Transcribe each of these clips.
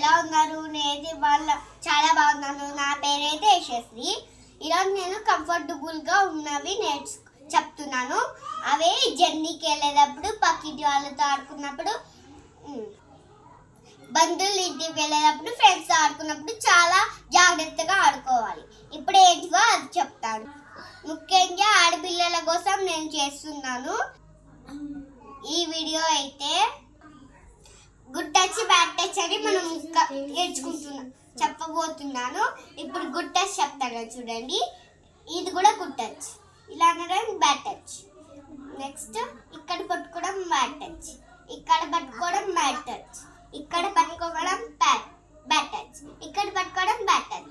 ఎలా ఉన్నారు నేనైతే వాళ్ళ చాలా బాగున్నాను. నా పేరైతే యశస్వి. ఈరోజు నేను కంఫర్టబుల్గా ఉన్నవి నేర్చు చెప్తున్నాను. అవే జర్నీకి వెళ్ళేటప్పుడు పక్కింటి వాళ్ళతో ఆడుకున్నప్పుడు బంధువులు ఇంటికి వెళ్ళేటప్పుడు ఫ్రెండ్స్ ఆడుకున్నప్పుడు చాలా జాగ్రత్తగా ఆడుకోవాలి. ఇప్పుడు ఏంటివో అది చెప్తాను. ముఖ్యంగా ఆడపిల్లల కోసం నేను చేస్తున్నాను. ఈ వీడియో అయితే గుడ్ టచ్ బ్యాడ్ టచ్ అని మనం ఇంకా నేర్చుకుంటున్నాం. చెప్పబోతున్నాను. ఇప్పుడు గుడ్ టచ్ చెప్తాను చూడండి. ఇది కూడా గుడ్ టచ్. ఇలా అనడం బ్యాడ్ టచ్. నెక్స్ట్ ఇక్కడ పట్టుకోవడం బ్యాడ్ టచ్. ఇక్కడ పట్టుకోవడం బ్యాడ్ టచ్. ఇక్కడ పట్టుకోవడం బ్యాడ్ బ్యాడ్ టచ్. ఇక్కడ పట్టుకోవడం బ్యాడ్ టచ్.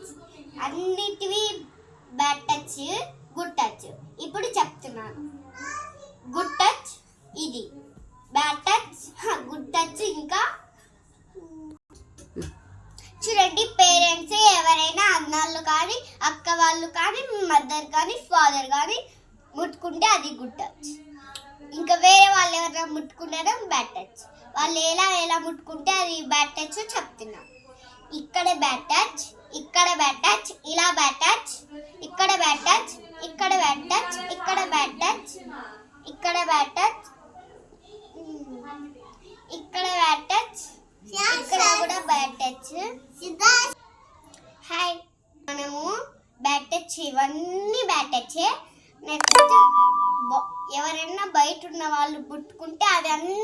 వాళ్ళు కానీ అక్క వాళ్ళు కానీ మదర్ కానీ ఫాదర్ కానీ ముట్టుకుంటే అది గుడ్ టచ్. ఇంకా వేరే వాళ్ళు ఎవరైనా ముట్టుకుంటారో బ్యాడ్ టచ్. వాళ్ళు ఎలా ఎలా ముట్టుకుంటే అది బ్యాడ్ టచ్ చెప్తున్నాం. ఇక్కడ బ్యాడ్ టచ్ ఇక్కడ బ్యాడ్ టచ్ ఇలా బ్యాడ్ టచ్ ఇక్కడ బ్యాడ్ టచ్ ఇక్కడ బ్యాడ్ టచ్ ఇక్కడ బ్యాడ్ టచ్ ఇక్కడ బ్యాడ్ టచ్ ఇక్కడ బ్యాడ్ టచ్ ఇక్కడ కూడా బ్యాడ్ టచ్ హాయ్ మనము బ్యాడ్ ఇవన్నీ బ్యాడ్ వచ్చే నెక్స్ట్ ఎవరైనా బయట ఉన్న వాళ్ళు పుట్టుకుంటే అవి అన్ని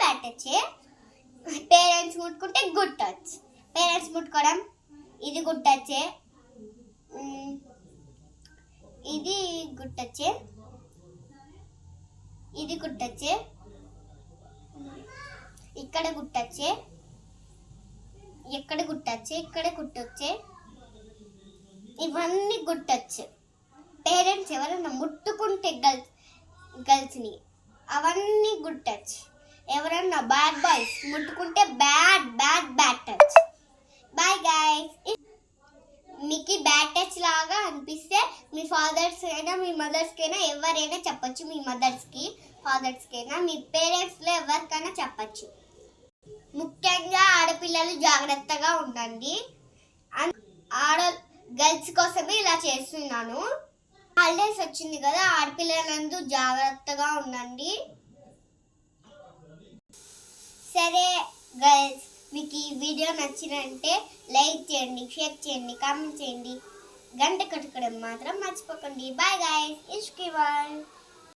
బ్యాడ్ వచ్చే పేరెంట్స్ ముట్టుకుంటే గుడ్ టచ్. పేరెంట్స్ ముట్టుకోవడం ఇది గుడ్ టచ్చే ఇది గుడ్ టచ్చే ఇది గుడ్ టచ్చే ఇక్కడ గుట్టచ్చే ఎక్కడ గుట్టచ్చే ఇక్కడ గుట్టొచ్చే ఇవన్నీ గుట్టచ్చు. పేరెంట్స్ ఎవరైనా ముట్టుకుంటే గర్ల్స్ గర్ల్స్ని అవన్నీ గుట్టచ్చు. ఎవరన్నా బ్యాడ్ బాయ్స్ ముట్టుకుంటే bad bad bad touch boy guys మీకు బ్యాడ్ టచ్ లాగా అనిపిస్తే మీ ఫాదర్స్ అయినా మీ మదర్స్కి అయినా ఎవరైనా చెప్పచ్చు. మీ మదర్స్కి ఫాదర్స్కి అయినా మీ పేరెంట్స్లో ఎవరికైనా చెప్పొచ్చు. ముఖ్యంగా ఆడపిల్లలు జాగ్రత్తగా ఉండండి అన్- ఆడ గర్ల్స్ కోసమే ఇలా చేస్తున్నాను. హాలిడేస్ వచ్చింది కదా ఆడపిల్లలందు జాగ్రత్తగా ఉండండి. సరే గర్ల్స్ మీకు ఈ వీడియో నచ్చినంటే లైక్ చేయండి షేర్ చేయండి కామెంట్ చేయండి. గంట కట్టుకోవడం మాత్రం మర్చిపోకండి. Bye guys ఇష్కి bye